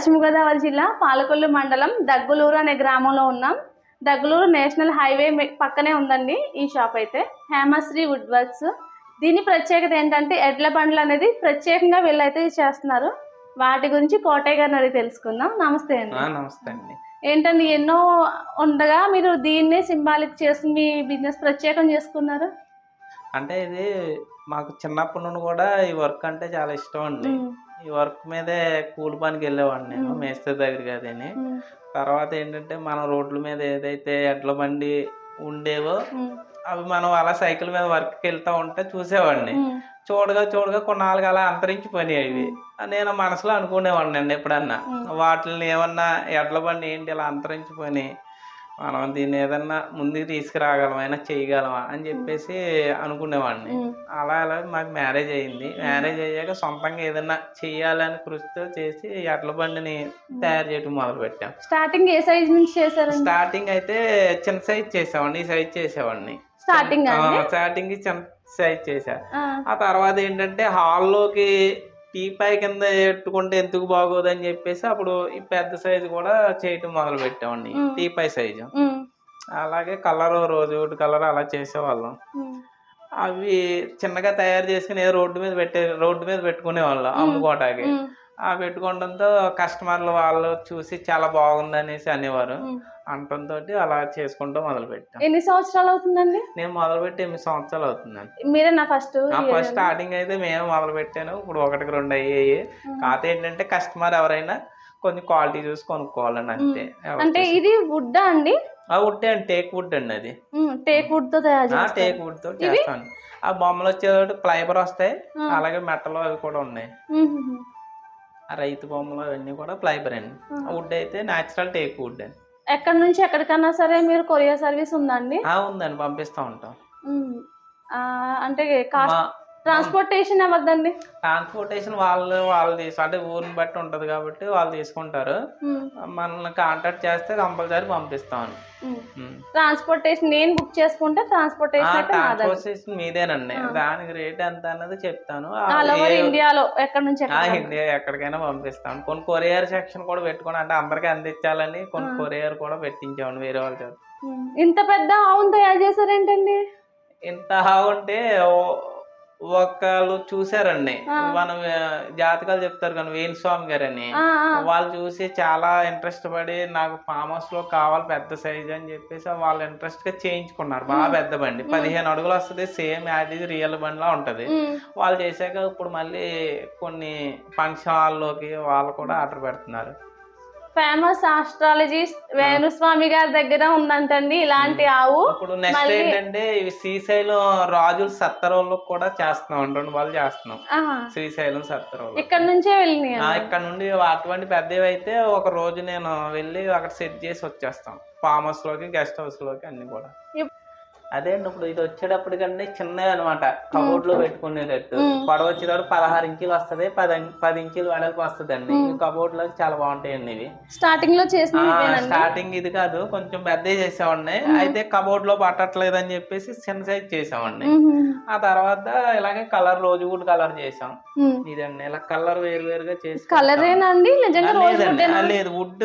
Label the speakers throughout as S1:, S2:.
S1: పశ్చిమ గోదావరి జిల్లా పాలకొల్లు మండలం దగ్గులూరు అనే గ్రామంలో ఉన్నాం. దగ్గులూరు నేషనల్ హైవే పక్కనే ఉందండి ఈ షాప్ అయితే. Hemasri wood works. దీని ప్రత్యేకత ఏంటంటే ఎడ్ల బండ్లు అనేది ప్రత్యేకంగా వీళ్ళైతే చేస్తున్నారు. వాటి గురించి కోటయ్య గారిని అడిగి తెలుసుకుందాం. నమస్తే అండి.
S2: నమస్తే అండి.
S1: ఏంటండి ఎన్నో ఉండగా మీరు దీన్నే సింబాలిక్ చేసి మీ బిజినెస్ ప్రత్యేకం చేసుకున్నారు?
S2: అంటే ఇది మాకు చిన్నప్పటి నుండి కూడా ఈ వర్క్ అంటే చాలా ఇష్టం అండి. ఈ వర్క్ మీదే కూలి పనికి వెళ్ళేవాడిని నేను. మేస్త్రి దగ్గరికి అదని. తర్వాత ఏంటంటే మనం రోడ్ల మీద ఏదైతే ఎడ్ల బండి ఉండేవో అవి మనం అలా సైకిల్ మీద వర్క్కి వెళ్తా ఉంటే చూసేవాడిని. చూడగా చూడగా కొన్నాళ్ళకి అలా అంతరించిపోయినాయి అవి. నేను మనసులో అనుకునేవాడిని అండి ఎప్పుడన్నా. వాటిని ఏమన్నా ఎడ్ల బండి ఏంటి ఇలా అంతరించిపోయినాయి. మనం దీన్ని ఏదన్నా ముందుకు తీసుకురాగలమైనా చేయగలమా? అని చెప్పేసి అనుకునేవాడిని. అలా అలా మాకు మ్యారేజ్ అయ్యింది మ్యారేజ్ అయ్యాక సొంతంగా ఏదన్నా చెయ్యాలని కృషితో చేసి ఎడ్ల బండిని తయారు చేయడం మొదలు పెట్టాం
S1: స్టార్టింగ్ ఏ సైజ్ నుంచి చేశారండి?
S2: స్టార్టింగ్ అయితే చిన్న సైజ్ చేసామండి ఈ సైజ్ చేసేవాడిని.
S1: స్టార్టింగ్
S2: స్టార్టింగ్ చిన్న సైజ్
S1: ఆ,
S2: ఆ తర్వాత ఏంటంటే హాల్లోకి టీపాయ్ కింద పెట్టుకుంటే ఎందుకు బాగోదని చెప్పేసి అప్పుడు ఈ పెద్ద సైజు కూడా చేయటం మొదలు పెట్టామండి. టీపాయ్ సైజు అలాగే కలర్ రోజు కలర్ అలా చేసేవాళ్ళం. అవి చిన్నగా తయారు చేసుకుని రోడ్డు మీద పెట్టే రోడ్డు మీద పెట్టుకునేవాళ్ళం అమ్ముకోవటానికి.
S1: ఉమ్,
S2: ఆ పెట్టుకోవడంతో కస్టమర్లు వాళ్ళు చూసి చాలా బాగుంది అనేసి అనేవారు. అంటంతో అలా చేసుకుంటూ మొదలు పెట్టాం
S1: ఎన్ని సంవత్సరాలు అవుతుందండి?
S2: నేను మొదలు పెట్టి ఎనిమిది సంవత్సరాలు అవుతుందండి.
S1: మీరే నా ఫస్ట్
S2: ఫస్ట్ స్టార్టింగ్ అయితే మేము మొదలు పెట్టాను ఇప్పుడు ఒకటికి రెండు అయ్యాయి. కాకపోతే ఏంటంటే కస్టమర్ ఎవరైనా కొంచెం క్వాలిటీ చూసి కొనుక్కోవాలని అంతే.
S1: అంటే ఇది వుడ్ అండి?
S2: ఆ వుడ్ అండి. టేక్ వుడ్ అండి అది.
S1: టేక్ వుడ్తో తయారు
S2: టేక్ వుడ్తో చేస్తాను. ఆ బొమ్మలు వచ్చేటప్పుడు ప్లైబర్ వస్తాయి. అలాగే మెట్టలు అవి కూడా ఉన్నాయి. ఆ రైతు బొమ్మలు అవన్నీ కూడా ప్లైబర్ అండి.
S1: ఆ.
S2: వుడ్ అయితే నేచురల్ టేక్ వుడ్ అండి.
S1: ఎక్కడి నుంచి ఎక్కడికన్నా సరే మీరు కొరియర్ సర్వీస్ ఉందండి?
S2: ఆ ఉందండి. పంపిస్తూ ఉంటాం.
S1: అంటే కాస్ట్
S2: మా
S1: ట్రాన్స్పోర్టేషన్ అవ్వద్దండి.
S2: ట్రాన్స్పోర్టేషన్ వాళ్ళు వాళ్ళు తీసు అంటే ఊరిని బట్టి ఉంటది కాబట్టి వాళ్ళు తీసుకుంటారు. మనల్ని కాంటాక్ట్ చేస్తే కంపల్సరీ పంపిస్తాం
S1: ఉమ్. ట్రాన్స్పోర్టేషన్ నేను బుక్ చేసుకుంటే ట్రాన్స్పోర్టేషన్
S2: ట్రాన్స్పోర్టేషన్ మీదేనండి. దానికి రేట్ ఎంత అన్నది చెప్తాను.
S1: ఇండియాలో ఎక్కడి నుంచి
S2: ఇండియా ఎక్కడికైనా పంపిస్తాను. కొన్ని కొరియర్ సెక్షన్ కూడా పెట్టుకుని అంటే అందరికి అందించాలని కొన్ని. కొరియర్ కూడా పెట్టించామండి వేరే వాళ్ళ చేత.
S1: ఇంత పెద్ద ఆవును తయారు చేశారేంటండి?
S2: ఇంత ఉంటే ఒకళ్ళు చూసారండి. మనం జాతకాలు చెప్తారు కానీ వేణు స్వామి గారని. వాళ్ళు చూసి చాలా ఇంట్రెస్ట్ పడి నాకు ఫామ్ హౌస్లో కావాలి పెద్ద సైజ్ అని చెప్పేసి వాళ్ళు ఇంట్రెస్ట్గా చేయించుకున్నారు. బాగా పెద్ద బండి. పదిహేను అడుగులు వస్తుంది సేమ్ యాజ్ ఇది రియల్ బండిలా ఉంటది. వాళ్ళు చేశాక ఇప్పుడు మళ్ళీ కొన్ని ఫంక్షన్ హాల్లోకి వాళ్ళు కూడా ఆర్డర్ పెడుతున్నారు.
S1: ఫేమస్ ఆస్ట్రాలజిస్ట్ వేణుస్వామి గారి దగ్గర ఉందంటండి ఇలాంటి ఆవు.
S2: ఇప్పుడు నెక్స్ట్ ఏంటంటే ఇవి శ్రీశైలం రాజుల సత్తరంలో కూడా చేస్తున్నాం రెండు వాళ్ళు చేస్తున్నాం. శ్రీశైలం సత్తరంలో
S1: ఇక్కడ నుంచే వెళ్ళినాయి
S2: ఇక్కడ నుండి అటువంటి పెద్దవి అయితే ఒక రోజు నేను వెళ్ళి అక్కడ సెట్ చేసి వచ్చేస్తాం. ఫామ్ హౌస్లోకి గెస్ట్ హౌస్లోకి అన్ని కూడా. అదే అండి ఇప్పుడు ఇది వచ్చేటప్పటికంటే చిన్నవి అనమాట కబోర్డ్లో పెట్టుకునేటట్టు. పొడవ వచ్చేటప్పుడు పదహారు ఇంచులు వస్తది పది పది ఇంచులు వెడల్పు వస్తుంది అండి. కబోర్డ్లో చాలా బాగుంటాయండి ఇవి.
S1: స్టార్టింగ్లో చేసిన
S2: స్టార్టింగ్ ఇది కాదు కొంచెం పెద్దవి చేసామండి అయితే కబోర్డ్లో పట్టట్లేదు అని చెప్పేసి చిన్న సైజ్ చేసామండి ఆ తర్వాత ఇలాగే కలర్ రోజు వుడ్ కలర్ చేసాం. ఇదండి ఇలా కలర్ వేరు వేరుగా చేసి ఆ, లేదు వుడ్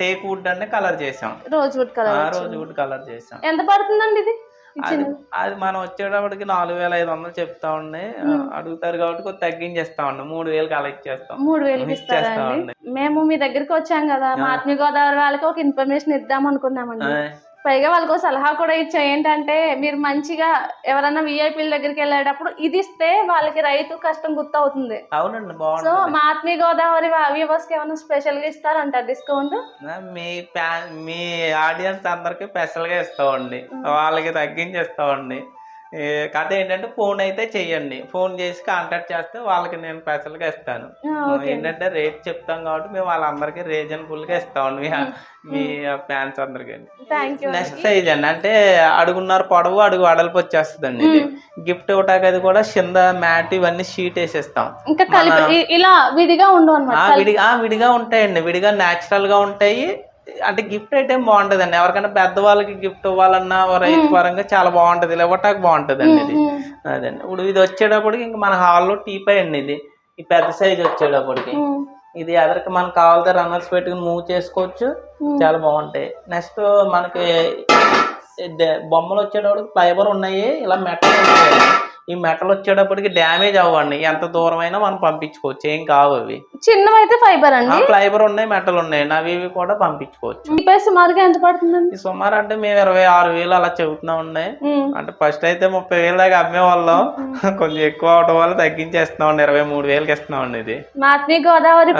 S2: టేక్ వుడ్ అంటే కలర్ చేసాం.
S1: Rosewood colour
S2: rosewood colour చేసాం.
S1: ఎంత పడుతుందండి ఇది?
S2: అది మనం వచ్చేటప్పటికి నాలుగు వేల ఐదు వందలు చెప్తా ఉండి. అడుగుతారు కాబట్టి కొద్ది తగ్గించేస్తా ఉండి. మూడు వేలు కలెక్ట్ చేస్తాం
S1: మూడు. అండి? మేము మీ దగ్గరికి వచ్చాం కదా. మా ఆత్మీయ గోదావరి వాళ్ళకి ఒక ఇన్ఫర్మేషన్ ఇద్దాం అనుకున్నామండి. పైగా వాళ్ళకి సలహా కూడా ఇచ్చా. ఏంటంటే మీరు మంచిగా ఎవరైనా విఐపీల దగ్గరికి వెళ్ళేటప్పుడు ఇది ఇస్తే వాళ్ళకి రైతు కష్టం గుర్తవుతుంది.
S2: అవునండి
S1: సో మా ఆత్మీయ గోదావరి వ్యూవర్స్కి ఏమైనా స్పెషల్గా ఇస్తారంట డిస్కౌంట్?
S2: మీ మీ ఆడియన్స్ అందరికి స్పెషల్గా ఇస్తామండి వాళ్ళకి తగ్గించేస్తామండి. ఏ, కథ ఏంటంటే ఫోన్ అయితే చెయ్యండి. ఫోన్ చేసి కాంటాక్ట్ చేస్తే వాళ్ళకి నేను స్పెషల్గా ఇస్తాను. ఏంటంటే రేట్ చెప్తాం కాబట్టి మేము వాళ్ళందరికీ రీజనబుల్గా ఇస్తామండి మీ మీ ఫ్యాన్స్ అందరికి నెక్స్ట్ సైజ్ అండి. అంటే అడుగున్నర పొడవు అడుగు అడల్పు వచ్చేస్తుందండి ఇది. గిఫ్ట్ ఇవ్వటానికి అది కూడా కింద మ్యాట్ ఇవన్నీ షీట్ వేసేస్తాం.
S1: ఇంకా ఇలా విడిగా ఉండవు
S2: విడిగా ఆ, విడిగా ఉంటాయండి. విడిగా న్యాచురల్గా ఉంటాయి. అంటే గిఫ్ట్ ఐటమ్ బాగుంటదండి. ఎవరికైనా పెద్దవాళ్ళకి గిఫ్ట్ ఇవ్వాలన్నా రైతు పరంగా చాలా బాగుంటది ఇలా ఇవ్వటానికి బాగుంటదండి ఇది. అదండి ఇప్పుడు ఇది వచ్చేటప్పటికి ఇంకా మన హాల్లో టీపై అండి ఇది. ఈ పెద్ద సైజ్ వచ్చేటప్పటికి. ఇది ఎదరికి మనకు కావాలంటే రన్నర్స్ పెట్టుకుని మూవ్ చేసుకోవచ్చు. చాలా బాగుంటాయి. నెక్స్ట్ మనకి బొమ్మలు వచ్చేటప్పటికి ఫైబర్ ఉన్నాయి. ఇలా మెటల్ ఉంటాయి. ఈ మెటల్ వచ్చేటప్పటికి డ్యామేజ్ అవ్వండి. ఎంత దూరం అయినా మనం పంపించుకోవచ్చు. ఏం కావు అవి.
S1: చిన్నవైతే ఫైబర్ అండి.
S2: ఫైబర్ ఉన్నాయి మెటల్ ఉన్నాయి. అవి ఇవి కూడా పంపించుకోవచ్చు.
S1: సుమారుగా ఎంత పడుతుందండి?
S2: ఈ సుమారు అంటే మేము ఇరవై ఆరు వేలు అలా చెబుతున్నా ఉన్నాయి.
S1: ఉమ్.
S2: అంటే ఫస్ట్ అయితే ముప్పై వేలు దాకా అమ్మేవాళ్ళం కొంచెం ఎక్కువ అవడం వల్ల తగ్గించేస్తున్నామండి ఇరవై మూడు వేలకి ఇస్తున్నామండి ఇది.
S1: మాత్ని గోదావరి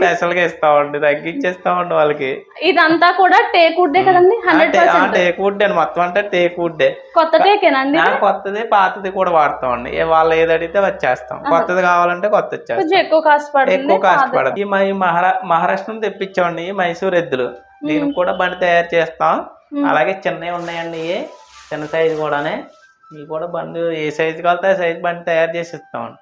S2: స్పెషల్గా ఇస్తామండి తగ్గించేస్తామండి వాళ్ళకి.
S1: ఇదంతా కూడా టేక్ వుడ్డే కదండి? హండ్రెడ్
S2: టేక్ వుడ్ అండి. మొత్తం అంటే టేక్ వుడ్
S1: కొత్త టేకేనండి
S2: నా కొత్తది పాతది కూడా వాడతామండి వాళ్ళు ఏది అడిగితే వచ్చేస్తాం. కొత్తది కావాలంటే కొత్త
S1: ఎక్కువ కాస్ట్ పడుతుంది.
S2: ఎక్కువ కాస్ట్ పడదు. ఈ మహారా మహారాష్ట్ర నుంచి తెప్పించామండి మైసూర్ ఎద్దులు. దీనికి కూడా బండి తయారు చేస్తాం. అలాగే చిన్నవి ఉన్నాయండి చిన్న సైజు కూడానే. ఇవి కూడా బండి ఏ సైజు కావాలితే ఆ సైజు బండి తయారు చేసి ఇస్తామండి.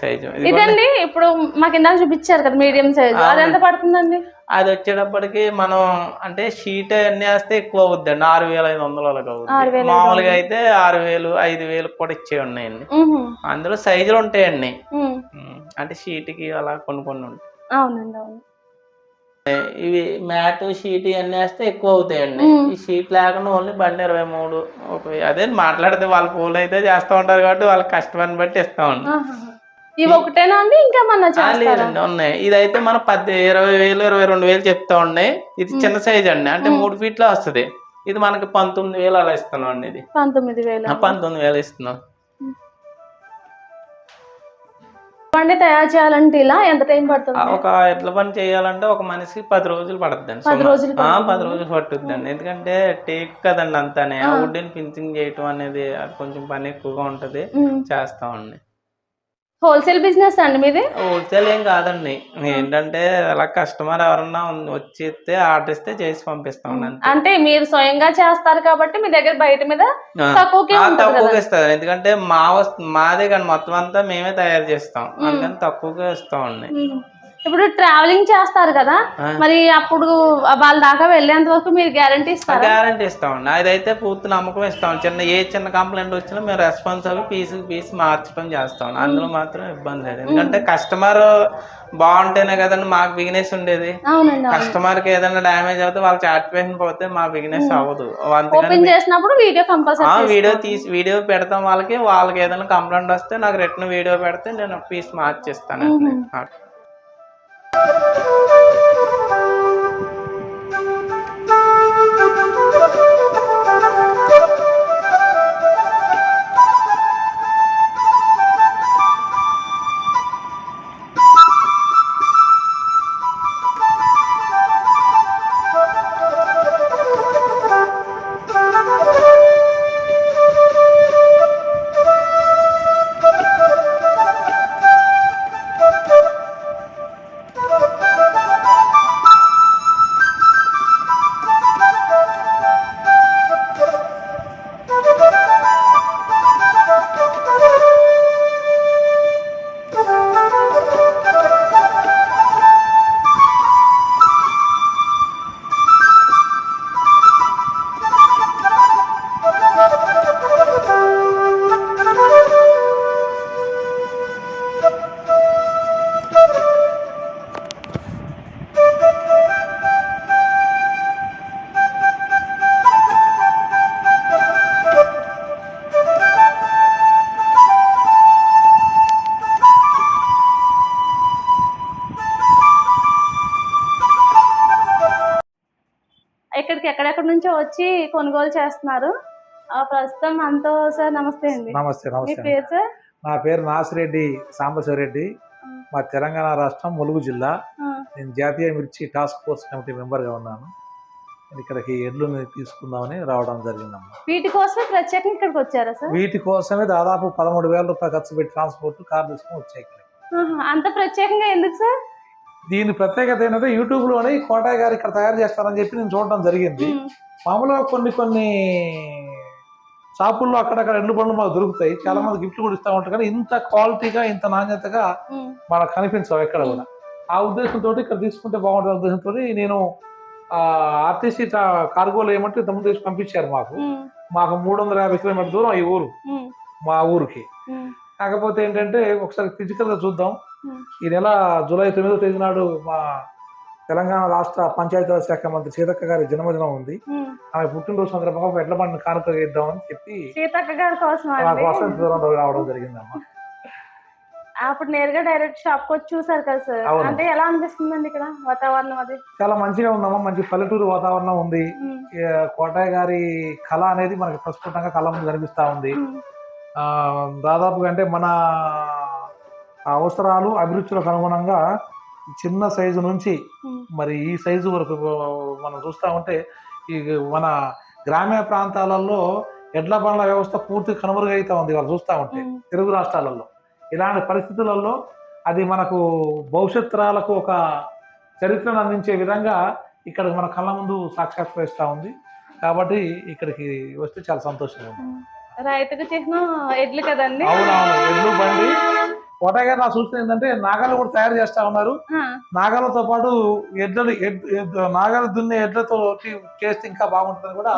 S2: సైజు
S1: ఇదండి ఇప్పుడు మాకు ఇందాక చూపించారు కదా మీడియం సైజ్ అది ఎంత పడుతుందండి?
S2: అది వచ్చేటప్పటికి మనం అంటే షీట్ అన్ని వేస్తే ఎక్కువ అవుద్దండి. ఆరు వేల ఐదు వందలు
S1: ఐదు
S2: మామూలుగా అయితే ఆరు వేలు ఐదు వేలు కూడా ఇచ్చే ఉన్నాయండి. అందులో సైజులు ఉంటాయండి. అంటే షీట్కి అలా కొన్ని కొన్ని ఉంటాయి.
S1: అవునండి అవును.
S2: ఇవి మ్యాట్ షీట్ ఇవన్నీ వేస్తే ఎక్కువ అవుతాయండి. ఈ షీట్ లేకుండా ఓన్లీ బండి ఇరవై మూడు అదే మాట్లాడితే వాళ్ళ పూలు అయితే చేస్తూ ఉంటారు కాబట్టి వాళ్ళ కష్టమని బట్టి ఇస్తామండి
S1: ఆహాహా. ఇవి ఒకటేనా అండి? ఇంకా మన
S2: లేదండి ఉన్నాయి. ఇదైతే మనం పది ఇరవై వేలు ఇరవై రెండు వేలు చెప్తా ఉన్నాయి. ఇది చిన్న సైజ్ అండి. అంటే మూడు ఫీట్లో వస్తుంది. ఇది మనకి పంతొమ్మిది వేలు అలా ఇస్తున్నాం అండి ఇది.
S1: పంతొమ్మిది వేలు
S2: పంతొమ్మిది వేలు ఇస్తున్నాం.
S1: బండి తయారు చేయాలంటే ఇలా ఎంత టైం పడుతుంది?
S2: ఒక ఎడ్ల పని చేయాలంటే ఒక మనిషికి పది రోజులు పడుతుందండి
S1: పది. రోజులు పడుతుందా?
S2: పది రోజులు పట్టుద్దండి. ఎందుకంటే టేక్ కదండి అంతానే. ఆ వుడ్ని పించింగ్ చేయటం అనేది కొంచెం పని ఎక్కువగా ఉంటది. చేస్తామండి
S1: హోల్సేల్ బిజినెస్ అండి మీది?
S2: హోల్సేల్ ఏం కాదండి. ఏంటంటే అలా కస్టమర్ ఎవరన్నా వచ్చి ఆర్డర్ ఇస్తే చేసి పంపిస్తామండి అంతే.
S1: అంటే మీరు స్వయంగా చేస్తారు కాబట్టి మీ దగ్గర బయట మీద. తక్కువకే
S2: తక్కువగా ఇస్తారు. ఎందుకంటే మా వస్తు మాదే కానీ మొత్తం అంతా మేమే తయారు చేస్తాం. అందుకని తక్కువగా ఇస్తామండి.
S1: ఇప్పుడు ట్రావెలింగ్ చేస్తారు కదా. మరి అప్పుడు వాళ్ళ దాకా వెళ్ళేంత వరకు మీరు గ్యారంటీ ఇస్తారా?
S2: గ్యారంటీ ఇస్తామండి. అదైతే పూర్తి నమ్మకం ఇస్తాం. చిన్న ఏ చిన్న కంప్లైంట్ వచ్చినా మేము రెస్పాన్స్ అవి పీసు పీస్ మార్చడం చేస్తాం. అందులో మాత్రం ఇబ్బంది లేదు. ఎందుకంటే కస్టమర్ బాగుంటేనే కదండి మాకు బిజినెస్ ఉండేది. కస్టమర్కి ఏదైనా డ్యామేజ్ అవుతే వాళ్ళ సాటిస్ఫాక్షన్ పోతే మా బిజినెస్ అవ్వదు.
S1: ఓపెన్ చేసినప్పుడు వీడియో కంపల్సరీ
S2: వీడియో తీసి వీడియో పెడతాం వాళ్ళకి. వాళ్ళకి ఏదైనా కంప్లైంట్ వస్తే నాకు రిటర్న్ వీడియో పెడితే నేను పీస్ మార్చిస్తాను
S1: Thank you. నుంచో వచ్చి కొనుగోలు చేస్తున్నారు. ఆ ప్రస్తుతం మనతో సార్ నమస్తే అండి.
S3: నమస్తే నమస్తే
S1: పేరు సార్?
S3: నా పేరు నాసిరెడ్డి సాంబశివరెడ్డి. మా తెలంగాణ రాష్ట్రం ములుగు జిల్లా. నేను జాతీయ మిర్చి టాస్క్ ఫోర్స్ కమిటీ మెంబర్గా ఉన్నాను. నేను ఇక్కడికి ఎడ్లను తీసుకుందామని రావడం జరిగిందమ్మా.
S1: వీటి కోసమే ప్రత్యేకంగా ఇక్కడికి వచ్చారా సార్?
S3: వీటి కోసమే దాదాపు పదమూడు వేల రూపాయలు ఖర్చు పెట్టి ట్రాన్స్పోర్ట్ కార్ తీసుకుని వచ్చాయి ఇక్కడ
S1: అంత ప్రత్యేకంగా ఎందుకు సార్?
S3: దీని ప్రత్యేకత ఏంటంటే యూట్యూబ్లోనే కోటయ్య గారు ఇక్కడ తయారు చేస్తారని చెప్పి నేను చూడడం జరిగింది. మామూలుగా కొన్ని కొన్ని షాపుల్లో అక్కడక్కడ ఎండు పండ్లు మాకు దొరుకుతాయి. చాలా మంది గిఫ్ట్లు కూడా ఇస్తూ ఉంటారు. కానీ ఇంత క్వాలిటీగా ఇంత నాణ్యతగా మనకు కనిపించవు ఎక్కడ కూడా. ఆ ఉద్దేశంతో ఇక్కడ తీసుకుంటే బాగుంటుంది. ఉద్దేశంతో నేను ఆర్టీసీ కార్గోలో ఏమంటే ఇంతకుముందు తీసి పంపించారు మాకు. మాకు మూడు వందల యాభై కిలోమీటర్ దూరం ఈ ఊరు. మా ఊరికి. కాకపోతే ఏంటంటే ఒకసారి ఫిజికల్గా చూద్దాం. ఈ నెల జూలై తొమ్మిదో తేదీ నాడు మా తెలంగాణ రాష్ట్ర పంచాయతీరాజ్ శాఖ మంత్రి సీతక్క గారి జన్మదినం ఉంది. ఆమె పుట్టినరోజు సందర్భంగా ఎడ్ల బండిని కానుక ఇద్దామని చెప్పి
S1: సీతక్క గారి కోసం అండి
S3: రావడం జరిగిందమ్మా.
S1: అప్పుడు నేరుగా డైరెక్ట్ షాప్కి వచ్చి చూసారు కదా సార్. అంటే ఎలా అనిపిస్తుందండి ఇక్కడ వాతావరణం అది?
S3: చాలా మంచిగా ఉందమ్మా మంచి పల్లెటూరు వాతావరణం ఉంది. కోటయ్య గారి కళ అనేది మనకి ప్రస్ఫుటంగా కళ ముందు కనిపిస్తా ఉంది. దాదాపుగా అంటే మన అవసరాలు అభిరుచులకు అనుగుణంగా చిన్న సైజు నుంచి. మరి ఈ సైజు వరకు మనం చూస్తా ఉంటే ఈ మన గ్రామీణ ప్రాంతాలలో ఎడ్ల బండ్ల వ్యవస్థ పూర్తి కనుమరుగైతా ఉంది వాళ్ళు చూస్తా ఉంటే. తెలుగు రాష్ట్రాలలో ఇలాంటి పరిస్థితులలో అది మనకు భవిష్యత్ తరాలకు ఒక చరిత్రను అందించే విధంగా ఇక్కడ మన కళ్ళ ముందు సాక్షాత్కరిస్తూ ఉంది కాబట్టి ఇక్కడికి వస్తే చాలా సంతోషంగా ఉంది.
S1: రైతుకు చిహ్నం ఎడ్లు కదండి
S3: అవునవును ఎడ్లు బండి కోటయ్య గారు నా సూచన ఏంటంటే నాగలు కూడా తయారు చేస్తా ఉన్నారు. నాగలతో పాటు ఎడ్లని ఎడ్- ఎడ్- నాగలు దున్నే ఎడ్లతో చేస్తే ఇంకా బాగుంటుందని కూడా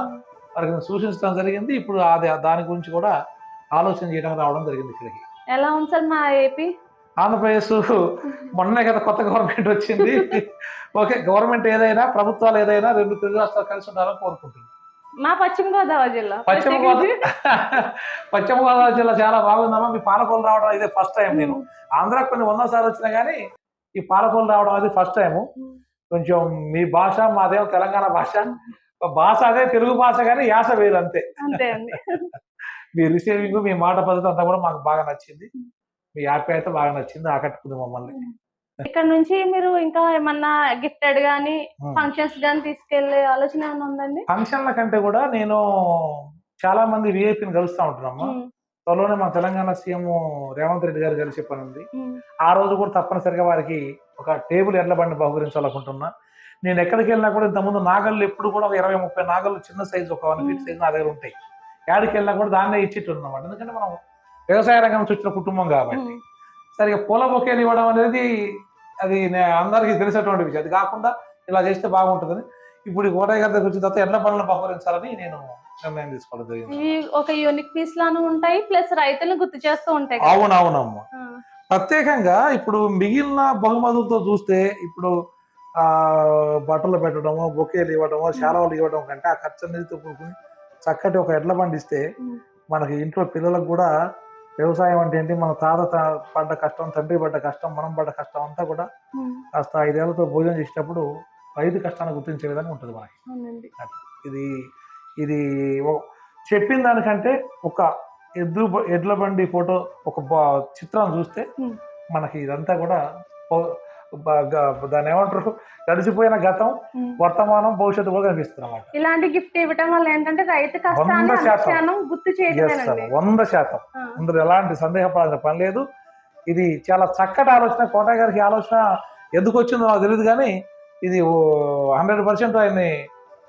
S3: వారికి సూచించడం జరిగింది. ఇప్పుడు అది దాని గురించి కూడా ఆలోచన చేయడం రావడం జరిగింది ఇక్కడికి.
S1: ఎలా ఉంది సార్ మా ఏపీ?
S3: ఆంధ్రప్రదేశ్ మొన్నే కదా కొత్త గవర్నమెంట్ వచ్చింది. ఓకే గవర్నమెంట్ ఏదైనా ప్రభుత్వాలు ఏదైనా రెండు తెలుగు రాష్ట్రాలు కలిసి ఉండాలని కోరుకుంటున్నాను
S1: మా పశ్చిమ గోదావరి జిల్లా.
S3: పశ్చిమ గోదావరి పశ్చిమ గోదావరి జిల్లా చాలా బాగుందమ్మా. మీ పాలకోలు రావడం ఇదే ఫస్ట్ టైం నేను. ఆంధ్ర కొన్ని వంద సార్లు వచ్చినా కానీ ఈ పాలకోలు రావడం అది ఫస్ట్ టైము కొంచెం మీ భాష మాదేమో తెలంగాణ భాష. భాష అదే తెలుగు భాష కానీ యాస వేరు అంతే. మీ రిసీవింగ్ మీ మాట పద్ధతి అంతా కూడా మాకు బాగా నచ్చింది. మీ ఆప్యాయత బాగా నచ్చింది. ఆకట్టుకుంది మమ్మల్ని.
S1: ఇక్కడ నుంచి మీరు ఇంకా ఏమన్నా గిఫ్టెడ్ గానీ. ఫంక్షన్స్ గానీ తీసుకెళ్ళే ఆలోచన ఏమైనా ఉందండి?
S3: ఫంక్షన్ల కంటే కూడా నేను చాలా మంది విఐపిని కలుస్తా ఉంటున్నామ్మా
S1: ఉమ్,
S3: త్వరలోనే మా తెలంగాణ సీఎం రేవంత్ రెడ్డి గారు కలిసి
S1: ఉమ్,
S3: ఆ రోజు కూడా తప్పనిసరిగా వారికి ఒక టేబుల్ ఎడ్ల బండి బహుకరించాలనుకుంటున్నా. నేను ఎక్కడికి వెళ్ళినా కూడా ఇంతకుముందు నాగళ్ళు ఎప్పుడు కూడా ఒక ఇరవై ముప్పై నాగళ్ళు చిన్న సైజు ఒక వన్ ఫీట్ సైజు నా దగ్గర ఉంటాయి. యాడికి వెళ్ళినా కూడా దాన్నే ఇచ్చిట్టు అన్నమాట ఎందుకంటే మనం వ్యవసాయ రంగం వచ్చిన కుటుంబం కాబట్టి. సరిగా పూల బొకేలు ఇవ్వడం అనేది అది అందరికీ తెలిసినటువంటి విషయం. అది కాకుండా ఇలా చేస్తే బాగుంటుందని ఇప్పుడు ఈ కోటయ్య గారి దగ్గర వచ్చిన తర్వాత ఎడ్ల బండ్లను బహుకరించాలని నేను నిర్ణయం తీసుకోవడం జరిగింది.
S1: ఇవి ఒక యూనిక్ పీస్ లాను ఉంటాయి ప్లస్ రైతులను గుర్తు చేస్తూ ఉంటాయి కదా.
S3: అవునవునమ్మా.
S1: ఆ,
S3: ప్రత్యేకంగా ఇప్పుడు మిగిలిన బహుమతులతో చూస్తే ఇప్పుడు ఆ బట్టలు పెట్టడము బొకేలు ఇవ్వడము శాలవలు ఇవ్వడం కంటే ఆ ఖర్చు అనేది కూడుకుని చక్కటి ఒక ఎడ్ల బండి ఇస్తే
S1: ఉమ్.
S3: మనకి ఇంట్లో పిల్లలకు కూడా వ్యవసాయం అంటే ఏంటి? మన తాత పడ్డ కష్టం తండ్రి పడ్డ కష్టం మనం పడ్డ కష్టం అంతా కూడా కాస్త ఐదేళ్ళతో భోజనం చేసేటప్పుడు రైతు కష్టాన్ని గుర్తించే విధంగా ఉంటుంది మనకి. ఇది ఇది చెప్పిన దానికంటే ఒక ఎద్దు ఎడ్ల బండి ఫోటో ఒక బ- చిత్రం చూస్తే. మనకి ఇదంతా కూడా దాన్ని ఏమంటారు? గడిచిపోయిన గతం. వర్తమానం భవిష్యత్తు కూడా కనిపిస్తుంది
S1: ఇలాంటి గిఫ్ట్ ఇవ్వటం వల్ల ఏంటంటే రైతు
S3: వంద శాతం.
S1: గుర్తు చేయటమేనండి.
S3: వంద శాతం. అందులో ఎలాంటి సందేహపడాల్సిన పని లేదు. ఇది చాలా చక్కటి ఆలోచన. కోటయ్య గారికి ఆలోచన ఎందుకు వచ్చిందో నాకు తెలియదు కానీ ఇది హండ్రెడ్ పర్సెంట్ ఆయన్ని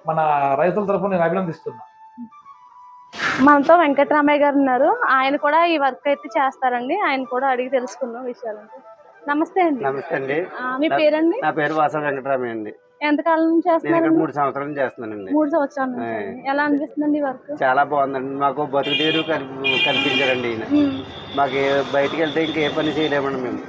S3: మన రైతుల తరఫున నేను అభినందిస్తున్నా.
S1: మనతో వెంకటరామయ్య గారు ఉన్నారు. ఆయన కూడా ఈ వర్క్ అయితే చేస్తారండి. ఆయన కూడా అడిగి తెలుసుకుందాం విషయాలంటే. నమస్తే అండి.
S4: నమస్తే అండి.
S1: మీ పేరండి?
S4: నా పేరు వాసవ వెంకటరామయ్య అండి.
S1: ఎంతకాలం నుంచి చేస్తున్నారండి
S4: మూడు సంవత్సరాల నుంచి చేస్తున్నానండి.
S1: మూడు సంవత్సరాల నుంచి. ఎలా అనిపిస్తుందండి వర్క్?
S4: చాలా బాగుందండి. మాకు బతుకు తీరు కల్పించారండి ఈయన. మాకు ఏ- బయటికి వెళ్తే ఇంకే పని చేయలేమండి మేము.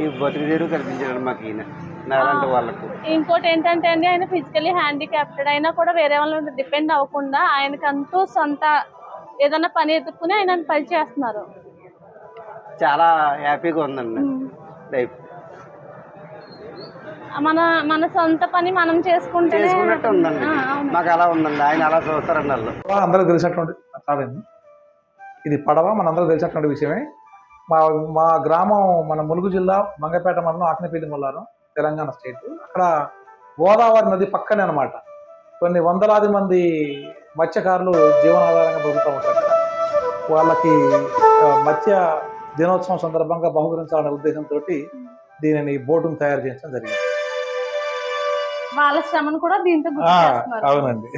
S4: ఈ బతుకు తీరు కల్పించారండి మాకు ఈయన నాలాంటి వాళ్ళకు.
S1: ఇంకోటి ఏంటంటే అండి ఆయన ఫిజికలీ హ్యాండిక్యాప్టెడ్ అయినా కూడా వేరే వాళ్ళ డిపెండ్ అవ్వకుండా ఆయనకంటూ సొంత ఏదైనా పని ఎత్తుక్కుని ఆయన పని చేస్తున్నారు.
S4: చాలా హ్యాపీగా ఉందండి. లైఫ్.
S1: మన మన సొంత పని మనం చేసుకుంటే
S4: చేసుకున్నట్టు ఉందండి. మాకు అలా ఉందండి. ఆయన అలా చూస్తారండి వాళ్ళు
S3: అందరూ తెలిసినటువంటి కాదండి. ఇది పడవ మనందరూ తెలిసినటువంటి విషయమే. మా మా గ్రామం మన ములుగు జిల్లా మంగపేట మండలం ఆకనపల్లి మొల్లారం తెలంగాణ స్టేట్. అక్కడ గోదావరి నది పక్కనే అన్నమాట. కొన్ని వందలాది మంది మత్స్యకారులు జీవనాధారంగా బతుకుతూ ఉంటారు. వాళ్ళకి మత్స్య దినోత్సవం సందర్భంగా బహుకరించాలనే ఉద్దేశంతో దీనిని బోటును తయారు చేయించడం జరిగింది.
S1: వాళ్ళ శ్రమను కూడా దీంతో
S3: అవునండి.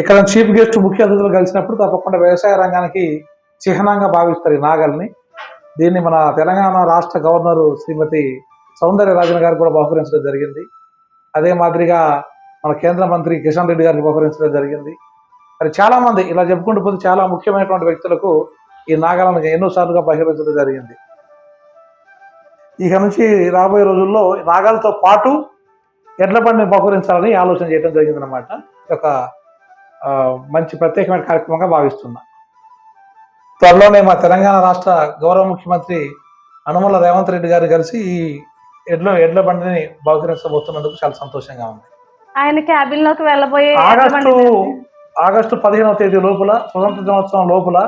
S3: ఇక్కడ చీఫ్ గెస్ట్ ముఖ్య అతిథులు కలిసినప్పుడు తప్పకుండా వ్యవసాయ రంగానికి చిహ్నంగా భావిస్తారు ఈ నాగల్ని. దీన్ని మన తెలంగాణ రాష్ట్ర గవర్నర్ శ్రీమతి సౌందర్య రాజన్ గారు కూడా బహుకరించడం జరిగింది. అదే మాదిరిగా మన కేంద్ర మంత్రి కిషన్ రెడ్డి గారికి బహుకరించడం జరిగింది. మరి చాలా మంది ఇలా చెప్పుకుంటూ పోతే చాలా ముఖ్యమైనటువంటి వ్యక్తులకు ఈ నాగాలను ఎన్నోసార్లుగా బహిర్గతం జరిగింది. ఇక నుంచి రాబోయే రోజుల్లో నాగాలతో పాటు ఎడ్ల బండిని బహుకరించాలని ఆలోచన చేయడం జరిగిందనమాట ఒక మంచి ప్రత్యేకమైన కార్యక్రమంగా భావిస్తున్నా. త్వరలోనే మా తెలంగాణ రాష్ట్ర గౌరవ ముఖ్యమంత్రి అనుమల రేవంత్ రెడ్డి గారు కలిసి ఈ ఎడ్ల ఎడ్ల బండిని బహుకరించబోతున్నందుకు చాలా సంతోషంగా ఉంది.
S1: ఆయన క్యాబిన్లోకి వెళ్ళబోయే
S3: ఆగస్టు ఆగస్టు పదిహేనవ తేదీ లోపల స్వతంత్ర దినోత్సవం లోపల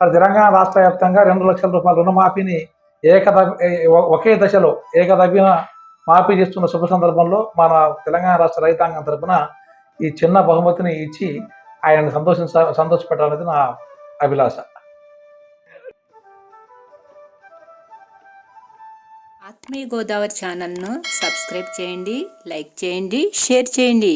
S3: మరి తెలంగాణ రాష్ట్ర వ్యాప్తంగా రెండు లక్షల రూపాయల రుణమాఫీని ఏకద ఒకే దశలో ఏకదవ్యన మాఫీ చేస్తున్న శుభ సందర్భంలో మన తెలంగాణ రాష్ట్ర రైతాంగం తరఫున ఈ చిన్న బహుమతిని ఇచ్చి ఆయన సంతోషించ సంతోషపెట్టాలనేది నా అభిలాష.
S5: ఆత్మీయ గోదావరి ఛానల్ను సబ్స్క్రైబ్ చేయండి లైక్ చేయండి షేర్ చేయండి.